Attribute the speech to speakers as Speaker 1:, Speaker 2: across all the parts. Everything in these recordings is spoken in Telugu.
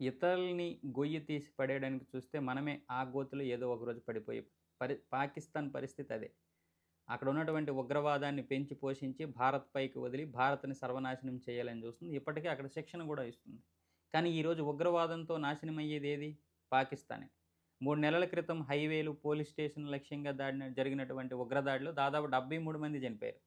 Speaker 1: ఇతరుల్ని గొయ్యి తీసి పడేయడానికి చూస్తే మనమే ఆ గోతులో ఏదో ఒకరోజు పడిపోయి పరి పాకిస్తాన్ పరిస్థితి అదే. అక్కడ ఉన్నటువంటి ఉగ్రవాదాన్ని పెంచి పోషించి భారత్ పైకి వదిలి భారత్ని సర్వనాశనం చేయాలని చూస్తుంది. ఇప్పటికే అక్కడ శిక్షణ కూడా ఇస్తుంది. కానీ ఈరోజు ఉగ్రవాదంతో నాశనం అయ్యేది ఏది? పాకిస్తానే. మూడు నెలల క్రితం హైవేలు పోలీస్ స్టేషన్ లక్ష్యంగా దాడిన జరిగినటువంటి ఉగ్రదాడిలో దాదాపు డెబ్బై మూడు మంది చనిపోయారు.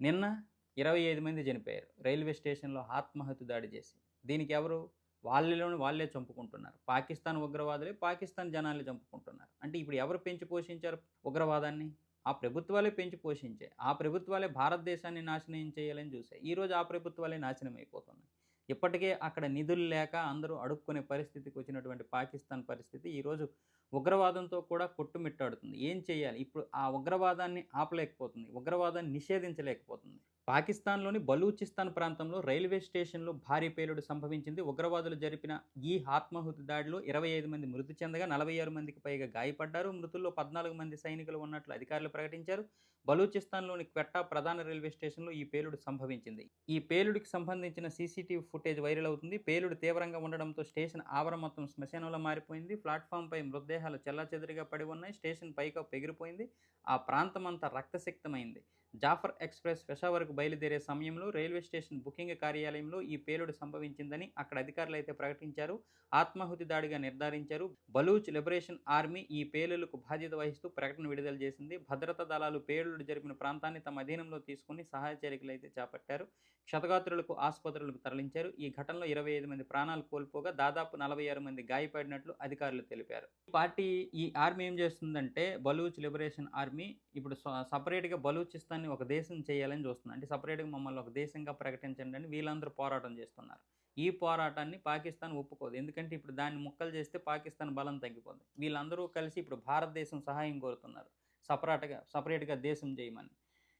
Speaker 1: నిన్న ఇరవై ఐదు మంది చనిపోయారు. రైల్వే స్టేషన్లో ఆత్మహత్య దాడి చేసి. దీనికి ఎవరు వాళ్ళలోని వాళ్ళే చంపుకుంటున్నారు. పాకిస్తాన్ ఉగ్రవాదులే పాకిస్తాన్ జనాలే చంపుకుంటున్నారు. అంటే ఇప్పుడు ఎవరు పెంచి పోషించారు ఉగ్రవాదాన్ని? ఆ ప్రభుత్వాలే పెంచి పోషించే ఆ ప్రభుత్వాలే భారతదేశాన్ని నాశనం చేయాలని చూసాయి ఈరోజు ఆ ప్రభుత్వాలే నాశనం అయిపోతున్నాయి. ఇప్పటికే అక్కడ నిధులు లేక అందరూ అడుక్కునే పరిస్థితికి వచ్చినటువంటి పాకిస్తాన్ పరిస్థితి ఈరోజు ఉగ్రవాదంతో కూడా కొట్టుమిట్టాడుతుంది. ఏం చేయాలి? ఇప్పుడు ఆ ఉగ్రవాదాన్ని ఆపలేకపోతుంది ఉగ్రవాదాన్ని నిషేధించలేకపోతుంది. పాకిస్తాన్లోని బలూచిస్తాన్ ప్రాంతంలో రైల్వే స్టేషన్లో భారీ పేలుడు సంభవించింది. ఉగ్రవాదులు జరిపిన ఈ ఆత్మాహుతి దాడిలో ఇరవై ఐదు మంది మృతి చెందగా నలభై ఆరు మందికి పైగా గాయపడ్డారు. మృతుల్లో పద్నాలుగు మంది సైనికులు ఉన్నట్లు అధికారులు ప్రకటించారు. బలూచిస్తాన్లోని క్వెట్టా ప్రధాన రైల్వే స్టేషన్లో ఈ పేలుడు సంభవించింది. ఈ పేలుడికి సంబంధించిన సీసీటీవీ ఫుటేజ్ వైరల్ అవుతుంది. పేలుడు తీవ్రంగా ఉండడంతో స్టేషన్ ఆవరం మొత్తం శ్మశానంలో మారిపోయింది. ప్లాట్ఫామ్పై మృతదేహాలు చెల్లాచెదురుగా పడి ఉన్నాయి. స్టేషన్ పైకప్పు ఎగిరిపోయింది. ఆ ప్రాంతమంతా రక్తసిక్తమైంది. జాఫర్ ఎక్స్ప్రెస్ పెషావర్కు బయలుదేరే సమయంలో రైల్వే స్టేషన్ బుకింగ్ కార్యాలయంలో ఈ పేలుడు సంభవించిందని అక్కడ అధికారులు అయితే ప్రకటించారు. ఆత్మాహుతి దాడిగా నిర్ధారించారు. బలూచ్ లిబరేషన్ ఆర్మీ ఈ పేలులకు బాధ్యత వహిస్తూ ప్రకటన విడుదల చేసింది. భద్రతా దళాలు పేలుడు జరిపిన ప్రాంతాన్ని తమ అధీనంలో తీసుకుని సహాయ చర్యలు అయితే చేపట్టారు. క్షతగాత్రులకు ఆసుపత్రులకు తరలించారు. ఈ ఘటనలో ఇరవై ఐదు మంది ప్రాణాలు కోల్పోగా దాదాపు నలభై ఆరు మంది గాయపడినట్లు అధికారులు తెలిపారు. పార్టీ ఈ ఆర్మీ ఏం చేస్తుందంటే బలూచ్ లిబరేషన్ ఆర్మీ ఇప్పుడు స- సపరేట్గా బలూచిస్తాన్ని ఒక దేశం చేయాలని చూస్తుంది అంటే సపరేట్గా మమ్మల్ని ఒక దేశంగా ప్రకటించండి అని వీళ్ళందరూ పోరాటం చేస్తున్నారు. ఈ పోరాటాన్ని పాకిస్తాన్ ఒప్పుకోదు. ఎందుకంటే ఇప్పుడు దాన్ని ముక్కలు చేస్తే పాకిస్తాన్ బలం తగ్గిపోతుంది వీళ్ళందరూ కలిసి ఇప్పుడు భారతదేశం సహాయం కోరుతున్నారు. సపరేట్గా సపరేట్గా దేశం చేయమని.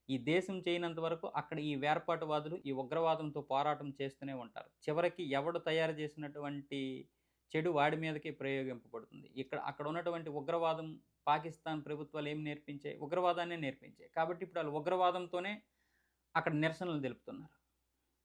Speaker 1: ఈ దేశం చేయనంత వరకు అక్కడ ఈ వేర్పాటువాదులు ఈ ఉగ్రవాదంతో పోరాటం చేస్తూనే ఉంటారు. చివరికి ఎవడు తయారు చేసినటువంటి చెడు వాడి మీదకి ప్రయోగింపబడుతుంది. ఇక్కడ అక్కడ ఉన్నటువంటి ఉగ్రవాదం పాకిస్తాన్ ప్రభుత్వాలు ఏం నేర్పించాయి? ఉగ్రవాదాన్నే నేర్పించాయి. కాబట్టి ఇప్పుడు వాళ్ళు ఉగ్రవాదంతోనే అక్కడ నిరసనలు తెలుపుతున్నారు.